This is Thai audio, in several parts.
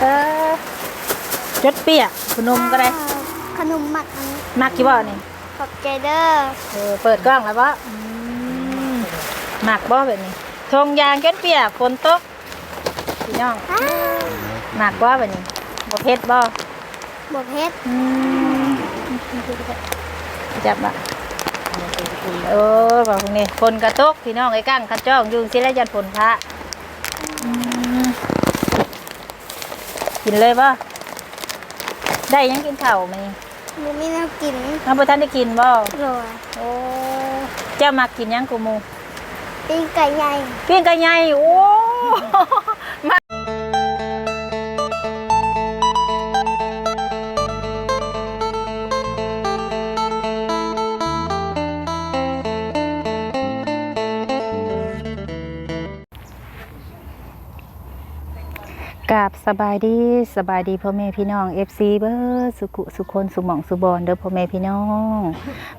เออจดเปียกขนมก็ได้ ขนมหมักอันนี้มักกี่บ่นี่ขอบใจเด้อเออเปิดกล้องแล้วบ่อืมมักบ่แบบนี้ทงยางจดเปียกฝนตกพี่น้องอ้าวมักบ่แบบนี้บ่เผ็ดบ่บวเพชรอืมจับบ่เออบอกตรงนี้ฝนกระตกพี่น้องไอ้กั้งกระจ้องอยู่สิแล้วยันฝนพระอืม กินเลยบ่ได้ยังกินข้าวไหมหนูมีน้ำกินน้ำบ่ทันได้กินบ่โรยโอ้เจ้ามากินหยังกูหมู ปิ้งไก่ใหญ่ปิ้งไก่ใหญ่โอ้ กับสบายดีสบายดีพ่อแม่พี่น้อง FC เบอร์สุขุสุคนสุหมองสุบอนเด้อพ่อแม่พี่น้อง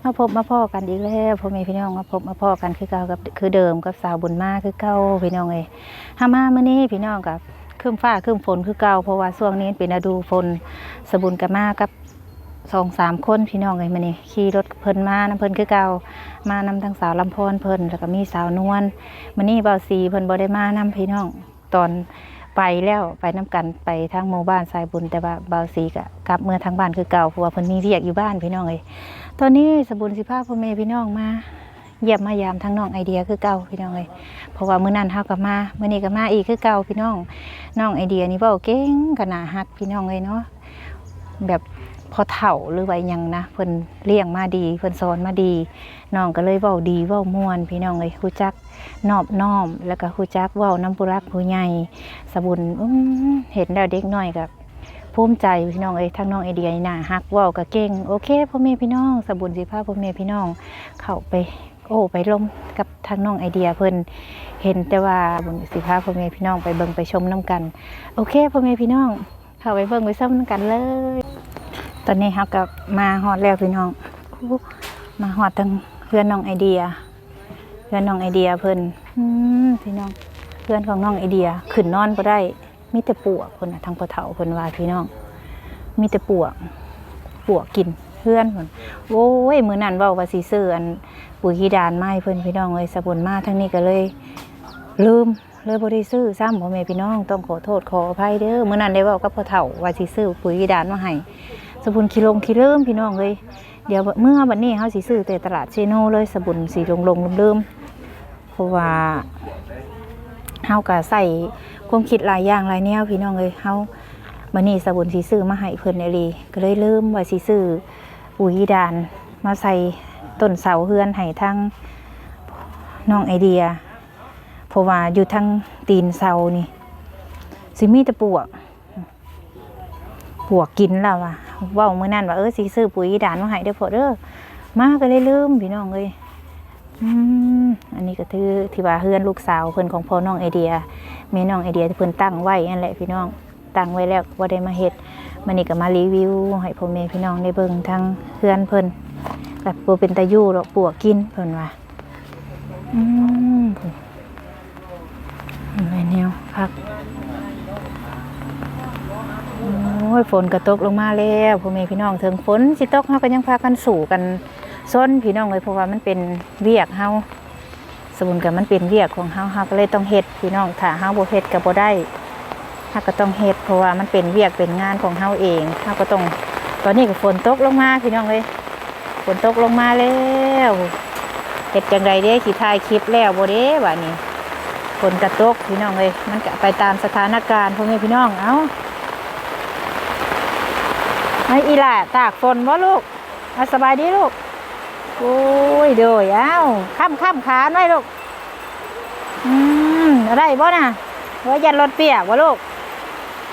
มาพบมาพ่อกันอีกแล้วพ่อแม่พี่น้องมาพบมาพ่อกันคือเก่ากับคือเดิมกับสาวบุญมาคือเก่าพี่น้องเอ้ห้ามาเมื้อนี้พี่น้องกับครึ้มฟ้าครึ้มฝนคือเก่าเพราะว่าช่วงนี้เป็นฤดูฝนสบุญกับมากับสองสามคนพี่น้องเอ้ยมื้อนี้ขี่รถเพิ่นมานํเพิ่นคือเก่ามานำทั้งสาวลำพรเพิ่นแล้วก็มีสาวนวลมื้อนี้เบาสีเพิ่นบ่ได้มานํพี่น้องตอน ไปแล้วไปน้กันไปทางหมู่บ้านสายบุญแต่ว่าเบาสีกะกลับเมื่อทางบ้านคือเก่าเพราะว่าเพิ่นมีเรียกอยู่บ้านพี่น้องเลยตอนนี้สบุญสิภาพ่อแม่พี่น้องมาเยี่ยมมายามทั้งน้องไอเดียคือเก่าพี่น้องเลยเพราะว่ามื้อนั้นเฮาก็มามื้อนี้ก็มาอีกคือเก่าพี่น้องน้องไอเดียนี่เว้าเก่งขนาดฮักพี่น้องเลยเนาะแบบ พอเฒ่าหรือว่ายังนะเพิ่นเลี้ยงมาดีเพิ่นสอนมาดีน้องก็เลยเว้าดีเว้ามวนพี่น้องเลยรู้จักนอบน้อม แล้วก็รู้จักเว้าน้ำผู้รักผู้ใหญ่สบุญเห็นแล้วเด็กน้อยกับภูมิใจพี่น้องเอ้ยทั้งน้องไอเดียน่าฮักว้าก็เก่งโอเคพ่อแม่พี่น้องสบุญสิพาพ่อแม่พี่น้องเข้าไปโอ้ไปลมกับทางน้องไอเดียเพิ่นเห็นแต่ว่าบุญสิพาพ่อแม่พี่น้องไปเบิ่งไปชมน้กัน โอเคพ่อแม่พี่น้องเข้าไปเบิ่งไปชมน้กันเลย อนนี้เฮากับมาฮอดแล้วพี่น้องมาฮอดทางเพื่อนน้องไอเดีย เพื่อนน้องไอเดียเพิ่นอืมพี่น้องเพื่อนของน้องไอเดียขึ้นนอนบ่ได้มีแต่ปวกคนน่ะทางปะเถาคนว่าพี่น้อง มีแต่ปวกปวกกินเพื่อนคนโอ้ยมือนั้นว้าว่าสิซื้ออันปุ๋ยขี้ดานไม้เพิ่อนพี่น้องเอ้ยสะบุญมาทางนี้ก็เลยลืมเลยบ่ได้ซื้อซ้ำพ่อแม่พี่น้องต้องขอโทษขออภัยเด้อมือนั้นได้เว้ากับพ่อเฒ่าว่าสิซื้อปุ๋ยขี้ดานมาให้ สบุญขี้ลงขีเริ่มพี่น้องเอ้ยเดี๋ยวเมื่อบัดนี้เฮาสิซื้อแต่ตลาดเชโนเลยสบุญสิลงลงๆลืมเพราะว่าเฮาก็ใส่ความคิดหลายอย่างหลายแนวพี่น้องเลยเฮามื้อนี้สบุญสิซื้อมาให้เพิ่นได้เลยก็เลยลืมว่าสิซื้อปุ๋ยดานมาใส่ต้นเสาเฮือนให้ทางน้องไอเดียเพราะว่าอยู่ทางตีนเสานี่สิมีต่ปวกปวกกินแล้วว่ะ เว้ามื้อนั้นว่าเออสิซื้อปุ๋ยด่านมาให้เด้อพ่อเด้อมาก็เลยลืมพี่น้องเลยอืมอันนี้ก็คือที่ว่าเฮือนลูกสาวเพิ่นของพ่อน้องไอเดียแม่น้องไอเดียเพิ่นตั้งไว้นั่นแหละพี่น้องตั้งไว้แล้วว่าได้มาเฮ็ดมันนี่ก็มารีวิวให้พ่อแม่พี่น้องได้เบิ่งทั้งเฮือนเพิ่นแบบบ่เป็นตาอยู่หรอกปวกกินเพิ่นว่าอืมอะไรแนวพักโอ้ยฝนก็ตกลงมาแล้วพ่อแม่พี่น้องถึงฝนสิตกเฮาก็ยังพากันสู่กันส้นพี่น้องเลยเพราะว่ามันเป็นเวียกเฮาสมุนกับมันเป็นเวียกของเฮาเฮาก็เลยต้องเฮ็ดพี่น้องถ้าเฮาบ่เฮ็ดก็บ่ได้เฮาก็ต้องเฮ็ดเพราะว่ามันเป็นเวียกเป็นงานของเฮาเองเฮาก็ต้องตอนนี้ก็ฝนตกลงมาพี่น้องเลยฝนตกลงมาแล้วเฮ็ดจังไดเด้สิถ่ายคลิปแล้วบ่เด้บัดนี้ฝนกระตกพี่น้องเลยมันก็ไปตามสถานการณ์พ่อแม่พี่น้องเอ้า ไอ้อีหล่ะตากฝนบ่ลูกอาสบายดีลูกโอ้ยเดี๋ยวอ้าวข้ามข้ามขาหน่อยลูก อืมอะไรบ่น่ะว่ายันรถเปียกวะลูก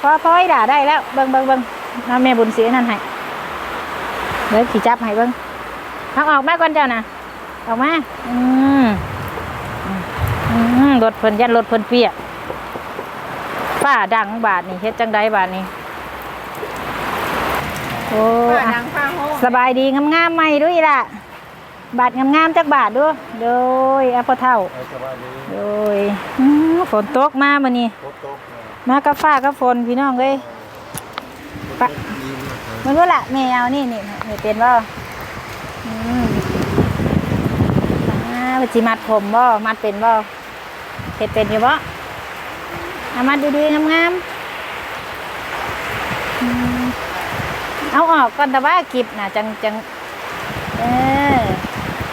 พอพอให้ด่าได้แล้วเบิ่งเบิ่งเบิ่งน้าแม่บุญเสียนั่นให้เดี๋ยวขี่จับให้เบิ่งเอาออกมาก่อนเจ้าน่ะออกมา อืมอืมรถเพิ่นยันรถเพิ่นเปียกฝ้าดังบาทนี่เฮ็ดจังไดบาทนี่ โอ้ผ้าอะดังผ้าห้องสบายดีงามๆใหม่ด้วยล่ะ บาทงามๆจักบาทด้วยโดยอาพอเท่าเอาสบายดีโดยอื้อฝนตกมามื้อนี้โต๊ะโต๊ะมากับฟ้ากับฝนพี่น้องเอ้ยเปะมันรู้ละแม่เอานี่นี่นี่เป็นบ่อืมอ่าปจิมัดผมบ่มัดเป็นบ่เฮ็ดเป็นอยู่บ่เอามัดดีๆงามๆ เอาออกก่อนแต่ว่ากิบน่ะจังจังเออ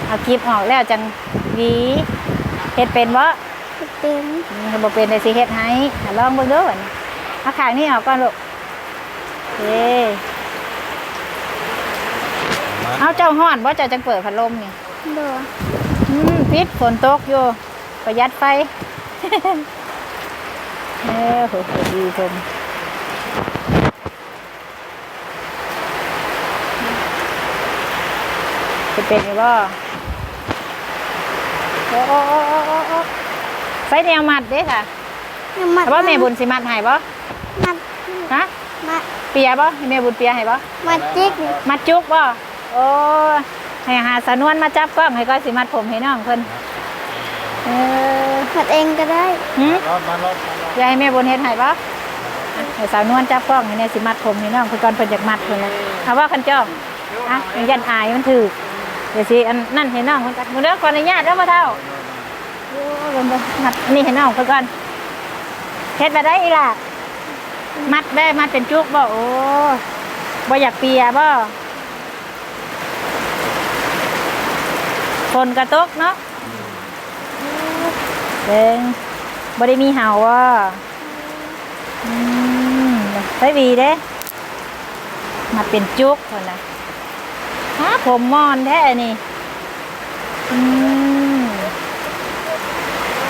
เอากิบออกแล้วจังหวีเฮ็ดเป็นบ่เป็นอืมถ้าบ่เป็นได้สิเฮ็ดให้อะลองเบิ่งเด้อบัดนี้เอาข้างนี้ออกก่อนลูกโอเคเอาเจ้าฮ้อนบ่เจ้าจังเปิดพัดลมนี่โดยอืมปิดฝนตกอยู่ประหยัดไฟเออโหดีชม จะเป็นอยู่บ่โอ้โอ้โอ้โอ้โอ้โอ้ไฟแนวมัดเด้ค่ะน้ำมัดแต่ว่าแม่บุญสิมัดให้บ่มัดฮะมัดเปียบ่ให้แม่บุญเปียให้บ่มัดจิกมัดจุกบ่โอ้ให้หาสานวนมาจับกล้องให้ก็สิมัดผมให้น้องเพิ่นเออมัดเองก็ได้หึรอบมารอบมารอบยายแม่บนเฮ็ดให้บ่อะให้สาวนวลจับกล้องให้แน่สิมัดผมให้น้องเพิ่นก่อนเพิ่นอยากมัดเพิ่นเลยเอาว่าคันจ้องอะอย่างยันอายมันถือ เดี๋ยวสิอันนั่นให้น้องเพิ่นก่อนมื้อเด้อขออนุญาตเด้อบ่เฒ่าโอ้เพิ่นบ่มัดอันนี้ให้น้องเพิ่นก่อนเฮ็ดบ่ได้อีหล่ะมัดได้มัดเป็นจุกบ่โอ้บ่อยากเปียบ่ฝนกระตกเนาะเด้งบ่ได้มีเห่าว่ะอืมใช้วีเด้มาเป็นจุกคนนะ ฮะผมมอนแท้นี่อืม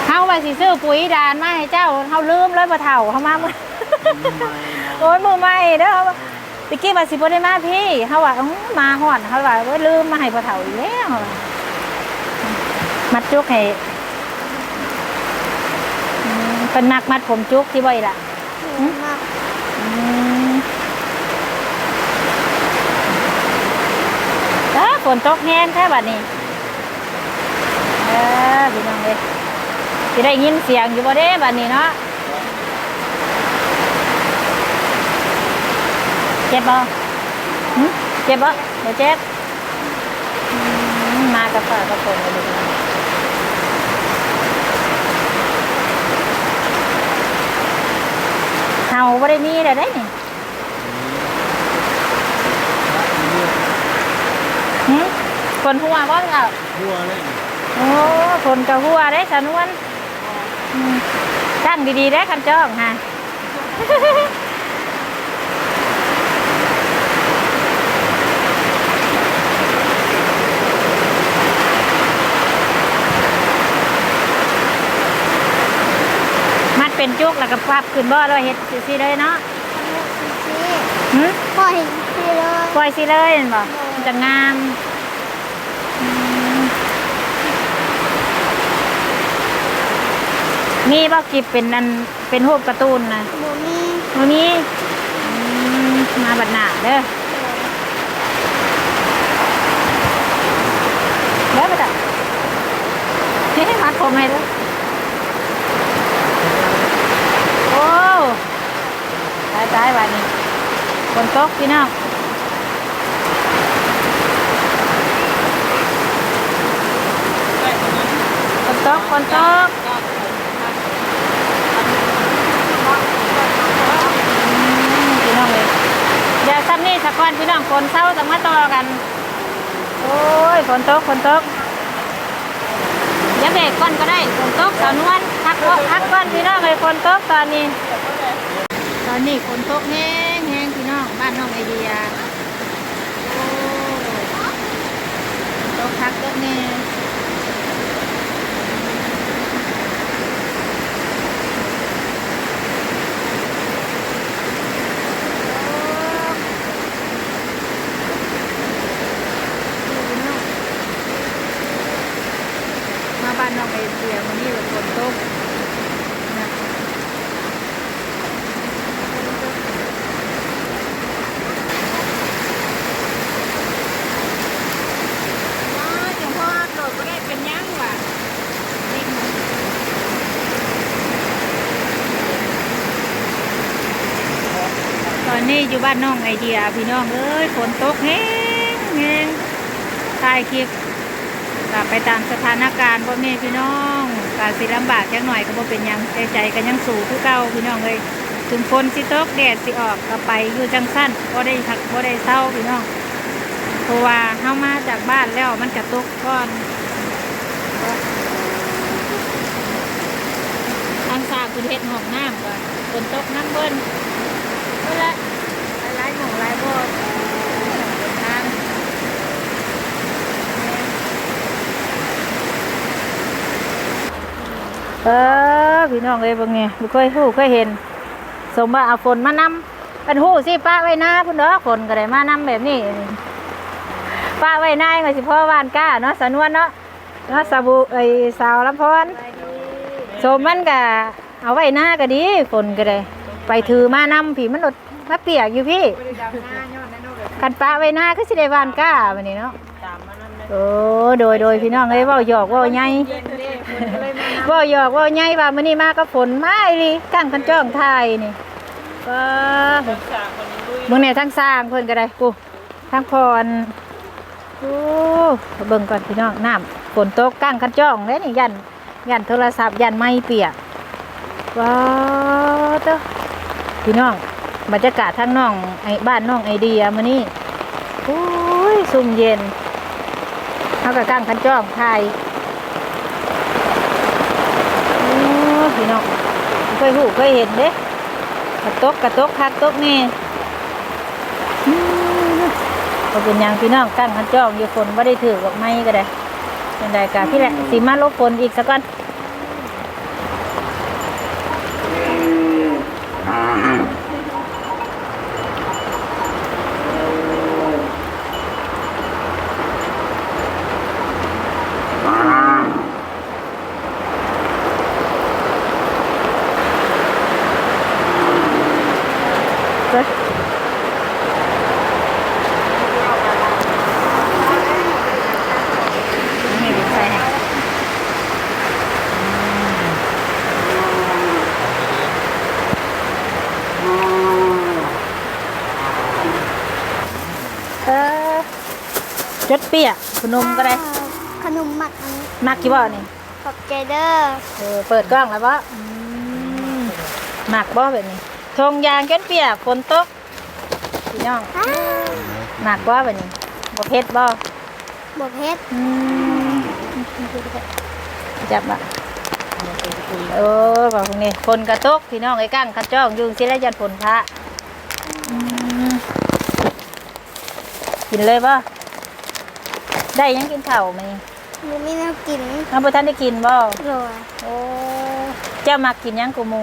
เฮาไปสิซื้อปุ๋ยดานมาให้เจ้าเฮาลืมเลยบ่เฒ่าเฮามามื้อโอ้ยมือใหม่เด้อตะกี้ว่าสิบ่ได้มาพี่เฮาว่าอื้อมาฮอดเฮาว่าโอ้ยลืมมาให้บ่เฒ่าอีกแล้วมัดจุกให้อืมเป็นมักมัดผมจุกที่บ่อีล่ะมัด อืมเอ้อ ฝนตกแห้งแค่บัดนี้เออพี่น้องเลยจะได้ยินเสียงอยู่บ่เด้บัดนี้เนาะเจ็บบ่เจ็บบ่บ่เจ็บอืมมากับฝากระโปรงเลยพี่น้องเฮาบ่ได้มีแต่ได้นี่หึ คนหัวบ่เอะหัวเลยโอ้คนกะหัวได้สานวนอืมตั้งดีๆได้คันจ้องฮะมัดเป็นจุกแล้วก็พับขึ้นบ่แล้วเฮ็ดสิเลยเนาะนี่หึพ่อเห็นพี่เลยปล่อยสิเลยเห็นบ่มันจะงามอืม มีบ่กิบเป็นอันเป็นรูปการ์ตูนนะหมูมีวันนี้อืมมาบัดหนาเด้อเด้อบัดอะเฮ้ยมัดผมให้เด้อโอ้ตายตายวันนี้คนตกพี่น้องคนตกคนตก พี่น้องเลยเดี๋ยว ซ้ำนี่สักวันพี่น้องฝนเศร้าจะมาต่อกัน โอ้ยฝนตกฝนตกอยังเบรกก่อนก็ได้ฝนตกตอนนวลพักก่อนพักก่อนพี่น้องเลยฝนตกตอนนี้ ตอนนี้ฝนตกแห้งแห้งพี่น้องบ้านน้องไอเดียโอ้ฝนตกพักตกแน่มานน้องเอเชียมันนี่แบบฝนตกนะจังพ่อดดก็ได้เป็นยังวะตอนนี้อยู่บ้านน้องไอเดียพี่น้องเอ้ยฝนตกแห้งแห้งตายคลิป ไปตามสถานการณ์พ่อแม่พี่น้องกาสิลำบากจังหน่อยก็บ่เป็นยังใจใจกันยังสู่คือเก่าพี่น้องเลยถึงฝนสิตกแดดสิออกก็ไปอยู่จังสั้นบ่ได้ทักบ่ได้เศร้าพี่น้องเพราะว่าเฮามาจากบ้านแล้วมันกระตกก่อนทางสาคุณเฮ็ดห้องน้ำก่อนฝนตกน้ำเบิ้นเวลาหลายๆหมู่หลายบ่ทาง เออพี่น้องเอ้ยบิ่งนี่บ่เคยฮู้เคยเห็น สมว่าเอาฝนมานำเป็นฮู้สิป้าไว้หน้าพุ่นเด้อฝนก็ได้มานำแบบนี้ป้าไว้หน้าก็สิพ่อบ้านก้าเนาะสนวนเนาะเนาะสาบูไอ้สาวลำพรสมมันก็เอาไว้หน้าก็ดีฝนก็ได้ ไปถือมานำผีมันหลดมาเปียกอยู่พี่คันป้าไว้หน้าก็สิได้บ้านก้าบัดนี้เนาะ โอ้โดยโดยพี่น้องเอ้ยเว้าหยอกเว้าใหญ่เว้าหยอกเว้าใหญ่ว่ามื้อนี้มาก็ฝนมาอีหลีกั้งคันจ้องทายนี่ก็มึงเนี่ยทั้งสร้างเพิ่นก็ได้กูทั้งพรโอ้เบิ่งก่อนพี่น้องน้ำฝนตกกั้งคันจ้องเด้นี่ยันยันโทรศัพท์ยันไม้เปียกว้าวเต้อพี่น้องบรรยากาศทั้งน้องไอ้บ้านน้องไอเดียมื้อนี้โอ้ยซุ่มเย็น เขาก็ตั้งคันจ้องทายพี่น้องเคยหูเคยเห็นเด้กระตกกระตกคักตกนี่อืมก็เป็นอยังพี่น้องตั้งคันจ้องอยู่ฝนว่าได้ถือกับไม่ก็ได้เป็นรายกาพี่แหละสีมาลบฝนอีกสักก่อนเด้อนี่ดูใส่ให้เออจดเปียกขนมก็ได้ขนมหมักอันนี้มักกี่บ่นี่ขอบใจเด้อเออเปิดกล้องแล้วบ่อืมมักบ่แบบนี้ทงยางจดเปียกฝนตกพี่น้องอ้ามักบ่แบบนี้บ่เผ็ดบ่บวเพชรอืมจับอะเออบอกตรงนี้ฝนกระตกพี่น้องไอ้กั้งกระจ้องอยุงสิแล้วยันฝนพระอืมกินเลยป่ะ ได้ยังกินข้าวไหมหนูมีแน้ำกินน้ำบุท่านได้กินบ่โรยโอ้เจ้ามากินยังกูหมู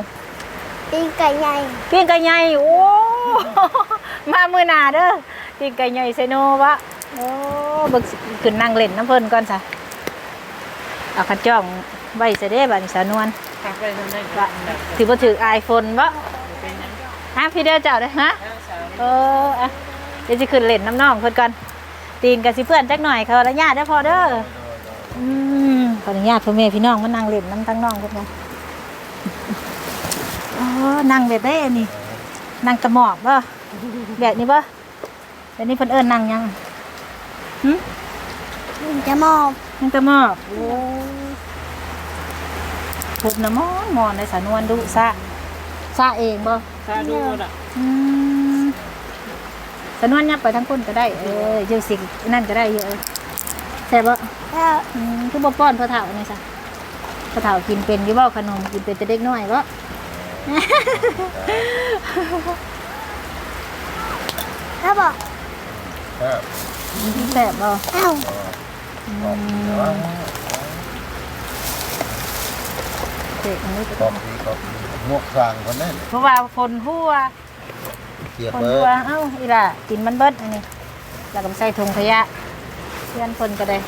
ปิ้งไก่ใหญ่ปิ้งไก่ใหญ่โอ้มามือหนาเด้อปิ้งไก่ใหญ่ไซโนวะโอ้เบึกขึ้นนั่งเล่นน้ำเพิ่นก่อนซะเอาขันจ้องไว้ซะเด้บัดนี้สานวนขับไปทางไหนว่าถือบ่ถือไอโฟนบ่ฮะพี่เด้อเจ้าเด้อฮะเอออะเดี๋ยวสิขึ้นเล่นน้ำน้องเพิ่นก่อน ตีนกับสิเพื่อนจักหน่อยเขาละญาติเด้อพอเด้ออืมขออนุญาตพ่อแม่พี่น้องมานั่งเล่นน้ำทั้งน้องเพิ่นก่อนอ๋อนั่งแบบได้อันนี้นั่งตะหมอบบ่แบบนี้บ่แบบนี้เพิ่นเอิ้นนั่งหยังหึจะมอบนั่งตะหมอบโอ้พุดน้ำมอนมอนในสานวนดุซะซะเองบ่ตาดูน่ะ อืม สนวนยับไปทั้งคนก็ได้ เออเยอะสินั่นก็ได้เยอะแซ่บบ่แล้วอืมคือบ่ป้อนพ่อเฒ่านี่ซะพ่อเฒ่ากินเป็นอยู่บ่ขนมกินเป็นแต่เด็กน้อยบ่แล้วบอกแซ่บบ่เอ้าอืมเด็กอันนี้ก็กอบดีกอบดีหมวกสร้างคนนั้นเพราะว่าฝนหัว เกียบฝนเบิหัร์วดเอ้าอีหล่ะกินมันเบิดอันนี้ แล้วก็ใส่ถุงขยะเพื่อนคนก็ได้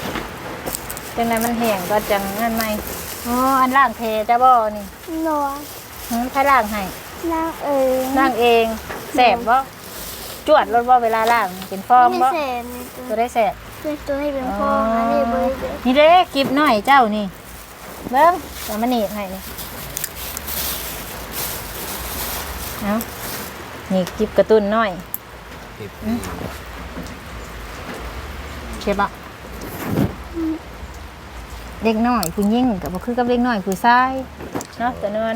จังไดมันแห้งก็จังนั่นไหมอ๋ออันล่างเทจ้าบ่นี่หนูหืมใครล่างให้นางเอ๋ยล่างเองแสบบ่จวดรถบ่เวลาล่างเป็นฟองไม่บ่เสร็จตัวได้แสบเป็นตัวให้เป็นฟองอันนี้เบอร์เดียวนี่เด้กิบหน่อยเจ้านี่เบิ่งแต่มันหนีบให้นี่เอา นี่กิบกระตุ้นน้อยสิบใช่ปะเด็กน้อยผู้หญิงกับบ่คือกับเด็กน้อยผู้ชายเนาะแต่นวล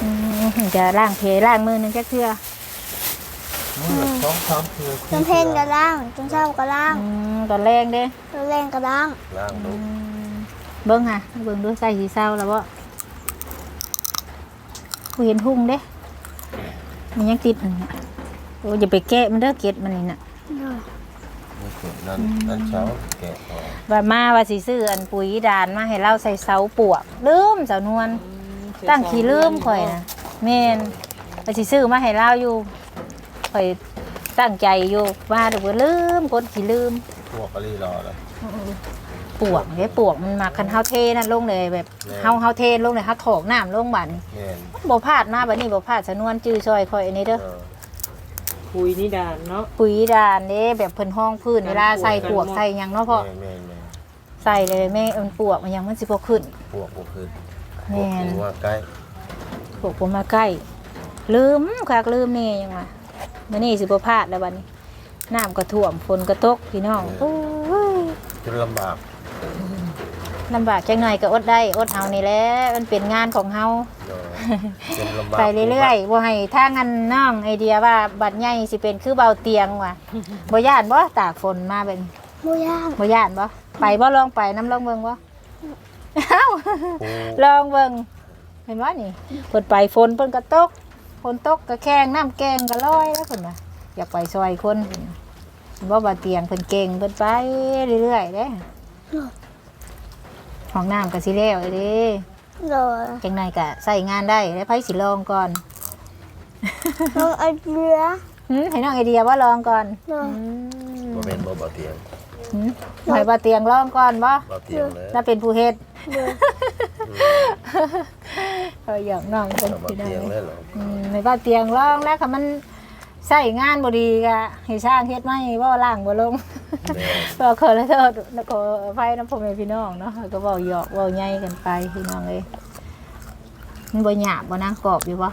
อืมจะล้างเพลล้างมือนึงจักเทื่อมือสองสามเทือจนเพลงกระล่างจนเช้ากระล่างอืมตอนแรงเด้จนแรงกระล่างล่างดูเบิ่งค่ะเบิ่งดูใส่สีเศร้าแล้วบ่บ่เห็นหุ่งเด้ มันยังติดอันนี้โอ้อย่าไปแกะมันเด้อเก็ดมันนี่น่ะโดยนี่คือนั่นนั่นเช้าแกะออกว่ามาว่าสิซื้ออันปุ๋ยดานมาให้เราใส่เสาปวกลืมเสานวลตั้งขี้ลืมข่อยนะแม่นว่าสิซื้อมาให้เราอยู่ข่อยตั้งใจอยู่ว่าเดี๋ยวลืมกดขี้ลืมพวกกะลีรอเลย ปวกเด้ปวกมันมาคันเฮาเทนั่นลงเลยแบบแม่เฮาเฮาเทลงเลยเฮาถอกน้ำลงบัดนี้แม่นบ่พลาดมาบัดนี้บ่พลาดสะนวนจื้อซอยข่อยอันนี้เด้อ เออคุยนิดานเนาะ ปุ๋ยดานเด้แบบเพิ่นห้องพื้นเวลาใส่ปวกใส่หยังเนาะพ่อแม่นแม่นแม่นใส่เลยแม่มันปวกมันยังมันสิบ่ขึ้น พวกก็คือพแม่วกนที่ว่าใกล้ปวกผมมาใกล้ ลืมคักลืมนี่ยังว่ามื้อนี้สิบ่พลาดแล้วบัดนี้น้ำก็ท่วมฝนก็ตกพี่น้องโอ้ยจนลำบาก ลำบากจังหน่อยก็อดได้อดเอานี่แหละมันเป็นงานของเฮาเนาะจนลำบากไปเรื่อยๆบ่ให้ถ้างั้นน้องไอเดียว่าบัดใหญ่สิเป็นคือเบาเตียงว่ะบ่ย่านบ่ตากฝนมาเป็นโมย่างบ่ย่านบ่ไปบ่ลองไปน้ำลองเบิ่งบ่เอ้าโอ้ลองเบิ่งเห็นบ่นี่เพิ่นไปฝนเพิ่นก็ตกฝนตกก็แข้งน้ำแกงก็ลอยแล้วเพิ่นว่าอยากไปซอยคนเพิ่นว่าเห็นบ่บ่าเตียงเพิ่นเก่งเพิ่นไปเรื่อยๆเด้ ห้องน้ำก็สิแล้วเด้โดยจังไดก็ใส่งานได้แล้วไผสิลองก่อนน้องไอเรือหึให้น้องไอเดียว่าลองก่อนโดยบ่แม่นบ่เบาเตียงหึให้บ่าเตียงลองก่อนบ่เบาเตียงเลยถ้าเป็นผู้เฮ็ดโดยเอออยากน้องเป็นเอาเบาพี่น้องเตียงเลยเหรออืมให้บ่าเตียงลองแล้วค่ะมัน ใส่งานบ่ดีก็ให้ช่างเฮ็ดไม่บ่ล่างบ่ลงแม่นก็ขอโทษแล้วก็อภัยน้ำพ่อแม่พี่น้องเนาะก็เว้าหยอกเว้าใหญ่กันไปพี่น้องเอ้ยมันบ่หยาบบ่นางกรอบอยู่บ่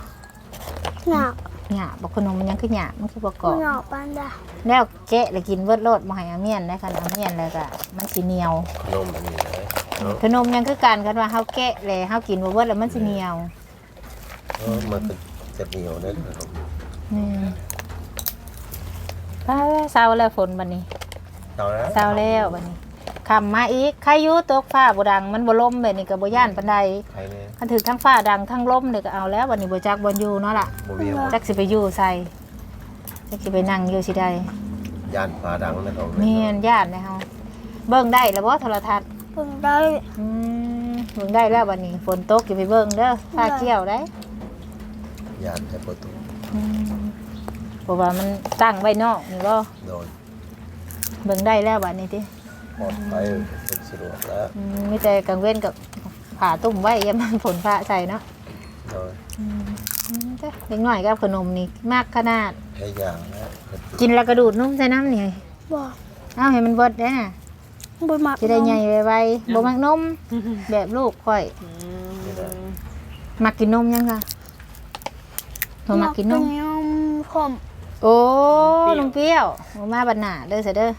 หนักหยาบบ่ขนมมันยังคือหยาบมันคือบ่กรอบหนักปันดาแล้วแกะแล้วกินเบิดโลดบ่ให้อาเมียนได้คันอาเมียนแล้วก็มันสิเหนียวขนมอันนี้เลยเนาะขนมยังคือกันกันว่าเฮาแกะแล้วเฮากินบ่เบิดแล้วมันสิเหนียวเออมันก็จะเหนียวเด้อขนมนี่ ไปเศร้าแล้วฝนบัดนี้เอาละเศร้าแล้วบัดนี้คำมาอีกใครอยู่ตกฟ้าบ่ดังมันบ่ลมแบบนี้ก็บ่ย่านปานใดใครเนี่ยคันถึกทั้งฟ้าดังทั้งลมนี่ก็เอาแล้วบัดนี้บ่จักบ่อยู่เนาะล่ะบ่มีหมดจักสิไปอยู่ใส่จักสิไปนั่งอยู่สิได้ย่านฟ้าดังนะของแม่นย่านนะเฮาเบิ่งได้แล้วบ่โทรทัศน์เพิ่งได้อืมเบิ่งได้แล้วบัดนี้ฝนตกอย่าไปเบิ่งเด้อฟ้าเกี่ยวได้ย่านแต่ประตูอืม เพราะว่ามันตั้งไว้นอกนี่บ่โดนเบิ่งได้แล้วบัดนี้ติปลอดภัยสะดวกแล้วอืมมีแต่กลางเว้นกับผ่าตุ่มไว้อยังมันฝนฟ้าใส่เนาะโดยอืมจ้ะเล็กหน่อยกับขนมนี่มากขนาดใช้อย่างนะกินแล้วกระดูดนุ่มใส่น้ำนี่บอกเอาให้มันเบิดได้น่ะบนหมักจะได้ใหญ่ไวๆบ่มักนมแบบลูกค่อย มักกินนมยังค่ะบ่มักกินนมนมขม โอ้นมเปรี้ยวบ่มาบัดหน้าเด้อเสยเด้อ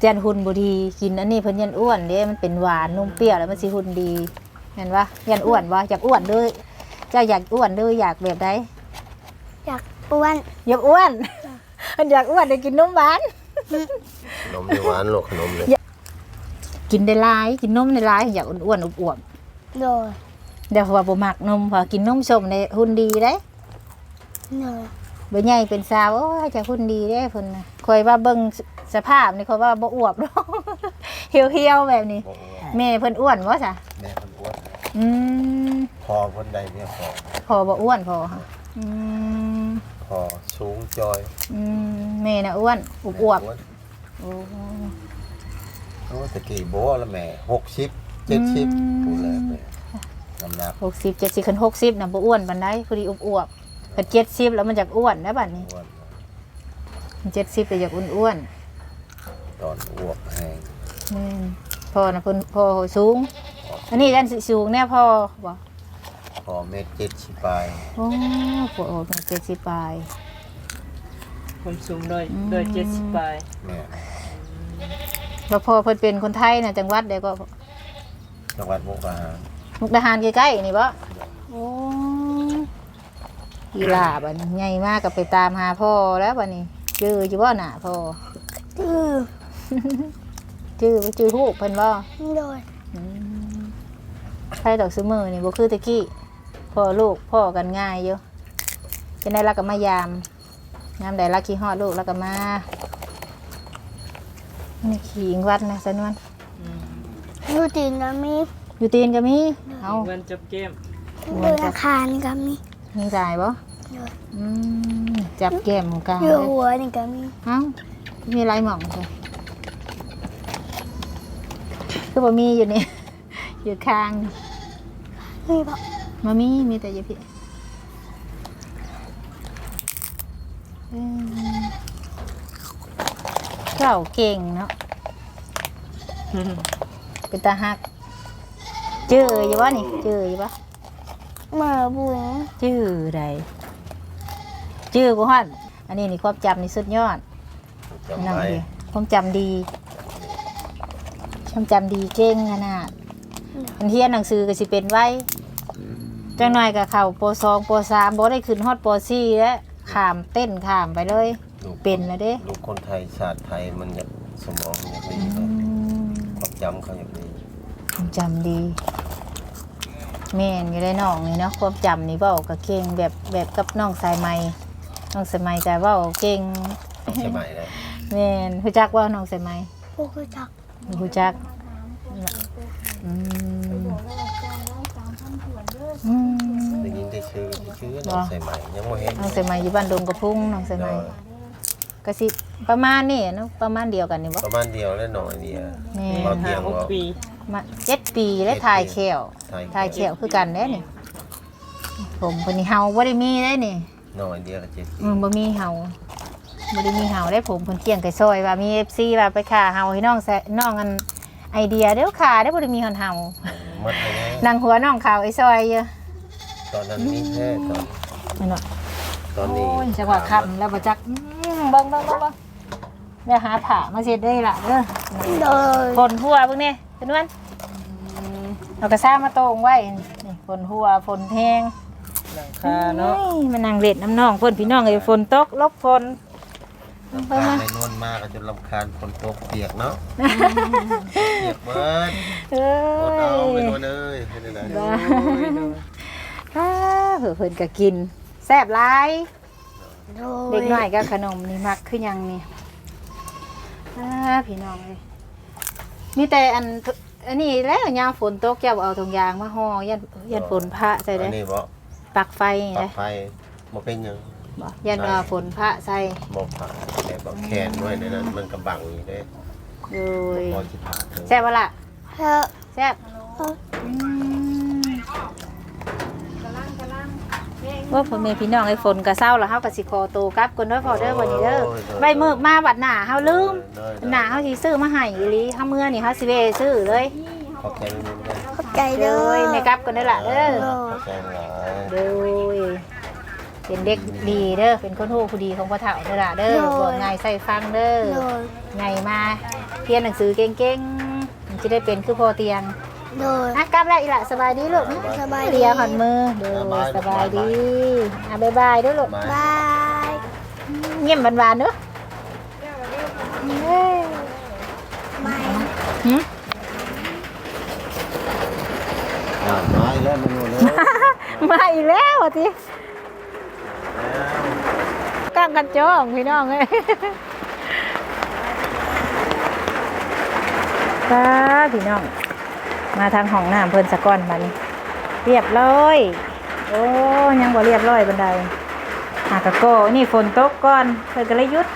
เจียนหุ่นบ่ดีกินอันนี้เพิ่นยันอ้วนเด้มันเป็นหวานนมเปรี้ยวแล้วมันสิหุ่นดีเห็นปะยันอ้วนบ่อยากอ้วนเด้อเจ้าอยากอ้วนเด้ออยากแบบใดอยากอ้วนอยากอ้วนมันอยากอ้วนได้กินนมหวานขนมในหวานโลกขนมเลยกินได้หลายกินนมได้หลายอยากอ้วนๆอวบโดยๆเดี๋ยวว่าบ่มักนมพอกินนมส้มได้หุ่นดีเด้โด ยบ่ใหญ่เป็นสาวโอ้ยจะหุ่นดีเด้เพิ่นน่ะคอยว่าเบิ่งสสภาพนี่คอยว่าบ่อวบหรอกเหี่ยวๆแบบนี้บอกว่าแม่เพิ่นอ้วนบ่ซะแม่คนอ้วนอืมพอคนใดเนี่ยพอพอบ่อ้วนพอค่ะอืมพอสูงจอยอืมแม่น่ะอ้วนอวบอ้วนๆโอ้ โอ้ตะกี้โบ้แล้วแม่หกสิบเจ็ดสิบพูดเลยแม่น้ำหนัก หกสิบเจ็ดสิบคันหกสิบน่ะบ่อ้วนปานใดพอดีอวบๆ คันเจ็ดสิบแล้วมันอยากอ้วนนะบัดนี้อ้วนเจ็ดสิบแต่อยากอ้วนตอนอ้วกแห้งๆแม่นพ่อนะเพิ่นพ่อสูง อันนี้ด้านสิสูงแน่พ่อบ่อเม็ดเจ็ดสิบปลายโอ้ปวดโอดเจ็ดสิบปลายคนสูงโดยอืมโดยเจ็ดสิบปลายแม่แล้วพอเพิ่นเป็นคนไทยนะจังหวัดเดียวก็จังหวัดมุกดาหารมุกดาหารใกล้ๆนี่บ่โอ้ อีหลาบัดนี้ใหญ่มากก็ไปตามหาพ่อแล้วบัดนี้เจออยู่บ่หน่ะพ่อดื้อจื้อบ่จื้อฮูกเพิ่นบ่โดยอืมใครดอกซื้อมือนี่บ่คือตะกี้พ่อลูกพ่อกันง่ายอยู่จะได้รักก็มายามยามใดรักขี้ฮอดลูกแล้วก็มานี่ขี่อิงวัดนะสนวนอืมยูตีนก็มีอยู่ตีนก็มีเอาเงินจบเกมบนอาคารก็มี มีจ่ายบ่โดยอืมจับแก้มของกลางอเลยู่ยหัวนี่ก็มีเอ้ามีลายหม่องจ้ะคือบ่มีอยู่นี่ อยู่ข้างนี่มีปะมามีมีแต่อยาพี่เอิ่มเจ้าเก่งเนาะ เป็นตาหักจื้ออยู่วะนี่จื้ออยู่ปะเห มื่อบุญจื้อใดจื้อกูฮอดอันนี้นี่ความจำนี่สุดยอดจำนั่งไว้ดีความจำดีความจำดีเก่งขนาดมันเทียนหนังสือก็สิเป็นไว้จังหน่อยกับเขาปสองปสามบ่ได้ขึ้นฮอดปสี่แล้วขามเต้นขามไปเลย ลูกเป็นแล้วเด้ลูกคนไทยชาติไทยมันจะสมองมันจะดีอืเนาะมความจำเขาอย่างดีความจำดี แม่นอยู่ได้น้องนี่เนาะความจำนี่เว้าก็เก่งแบบแบบกับน้องสายไหมน้องสายไหมก็เว้าเก่งต้องสมัยเลยแม่นฮู้จักว่าน้องสายไหมพวกคือจักฮู้จักอืมอืมได้ยินได้ชื่อได้ชื่อน้องใส่ใหม่ยังไม่เห็นน้องสายไหมอยู่บ้านดงกระพุ้งน้องสายไหมก็สิประมาณนี้เนาะประมาณเดียวกันนี่บ่ประมาณเดียวแล้วหน่อยเดียวแม่พอนเที่ยงหกบ่ปีมาเจ็ด ปีได้ถ่ายแขวถ่ายถ่ายแขวคือกันเด้นี่ผมคนนี้เฮาบ่ได้มีได้นี่หน่อยเดียวก็เจ็ดปีอืมบ่มีเฮาบ่ได้มีเฮาได้ผมเพิ่นเกี่ยงไก่ซอยว่ามี FC ว่าไปฆ่าเฮาให้น้องแซะน้องอันไอเดียเด้อฆ่าได้บ่ได้มีหอนเฮาหมดไปแล้วนางหัวน้องขาวไอ้ซอยเยอะตอนนั้นมีแค่ตอนนั่นเนาะตอนนี้โอ้ยจังหวะค่ำแล้วบ่จักอืมเบิ่งเบิ่งเบิ่งเบิ่งเดี๋ยวหาผ้ามาเช็ดได้ล่ะเด้อโดยฝนหัวเบิ่งนี่เป็นวัน เอากระซ่ามาโตงไว้นี่ฝนหัวฝนแห้งหลังคาเนาะโอ้ยมานั่งเล่นน้ำน้องฝนพี่น้องเอ้ยฝนตกลบฝนลำคาญในนวลมากก็จนลำคาญคนตกเปียกเนาะเปียกเบิดเอ้โคตรเอาไปยนวลเอ้ยเป็นยังไงบ้าโอ้ยโดยอ้าเผื่อเพิ่นก็กินแซ่บหลายโดเด็ยกน้อยก็ขนมนี่มักคือหยังนี่อ้าพี่น้องเอ้ยมีแต่อัน อันนี้แล้วยามฝนตกเจ้าเอาถุงยางมาห่อยันยันฝนพระใส่อัได้นนี้บ่ปักไฟนี่ปลัได้กไฟบ่เป็นหยังบ่ยันว่าฝนพระใส่บ่ผ่าแต่บ่แคนไว้ในนั้นมันกำบังอยู่เด้โดยพอสิผ่าเถอะแซ่บบ่ล่ะเฮ้อแซ่บ เฮ้อ อืม ว่าพ่อแม่พี่น้องไอ้ฝนก็เศร้าแล้วเฮาก็สิขอตัวกลับก่อนเด้อพ่อเด้อวันนี้เด้อใบมือมาบัดหน้าเฮาลืมได้ได้หน้าเฮาสิซื้อมาให้อีหลีเฮาเมื่อนี่เฮาสิเวซื้อเลยขอบใจลุงๆด้วยขอบใจเด้เด้ออแม่กลับก่อนเด้อล่ะเด้อขอบใจหลายเด้อเป็นเด็กดีเด้อเป็นคนฮู้ผู้ดีของพ่อเฒ่าเด้อล่ะเด้อบอกง่ายใส่ฟังเด้อโดยไงมาเรียนหนังสือเก่งๆมันจะได้เป็นคือพอเตียง โดยอะกลับแล้วอีหละสบายดีลูกนะสบายดี เรียหันมือเด้อสบายดีอะบายบายเด้วยลูกมาบายเงียบหวานๆเด้อเอ้ยบายหึอ่ามาอีกแล้วมันนู่นเลยมาอีกแล้วอะทีกั้งกันจ้องพี่น้องเอ้ยป้าพี่น้อง มาทางห้องน้ำเพิ่นสะก้อนมานี่เรียบร้อย โอ้ยังบ่เรียบร้อยบันไดหากะโก้นี่ฝนตกก่อนเพิ่นก็เลยหยุด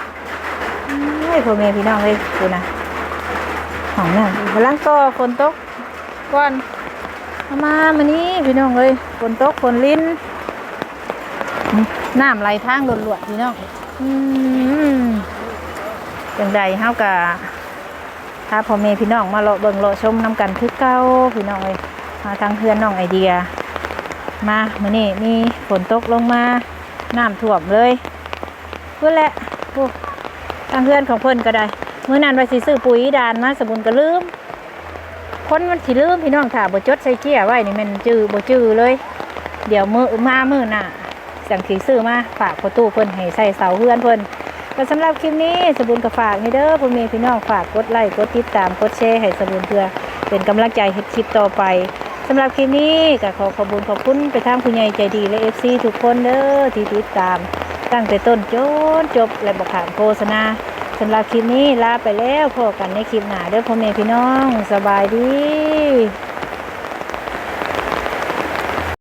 เฮ้ยพ่อแม่พี่น้องเอ้ยดูนะห้องน้ำกำลังก่อฝนตกก่อนเอามามานี่พี่น้องเอ้ยฝนตกฝนลิ้นนี่น้ำไหลทางหลวดๆพี่น้องอืมจังใดเฮากะาพ่อแม่พี่น้องมาเลาะเบิ่งเลาะชมน้ำกันคือเก่าพี่น้องเอ้ยมาทางเพื่อนน้องไอเดีย มามื้อนี้มีฝนตกลงมาน้ำท่วมเลยเพื่อแหละโอ้ทางเพื่อนของเพิ่อนก็ได้มื้อนั้นว่าสิซื้อปุ๋ยดานมาสมุนก็ลืมคนมันสิลืมพี่น้องถ้าบ่จดใส่เกี้ยไว้นี่มันจื้อบ่จื้อเลย เดี๋ยวมื้อมามื้อหน้าสั่งสิซื้อมาฝากประตูเพิ่นให้ใส่เสาเฮือนเพิ่น ก็สำหรับคลิปนี้สบุญก็ฝากให้เด้อพ่อแม่พี่น้องฝากกดไลค์กดติดตามกดแชร์ให้สบุญเพื่อเป็นกำลังใจเฮ็ดคลิปต่อไปสำหรับคลิปนี้ก็ขอขอบคุญขอบคุณไปทางผู้ใหญ่ใจดีและ FC ทุกคนเด้อที่ติดตามตั้งแต่ต้นจนจบและบอกขามโฆษณาสำหรับคลิปนี้ลาไปแล้วพบกันในคลิปหน้าเด้อพ่อแม่พี่น้องสบายดี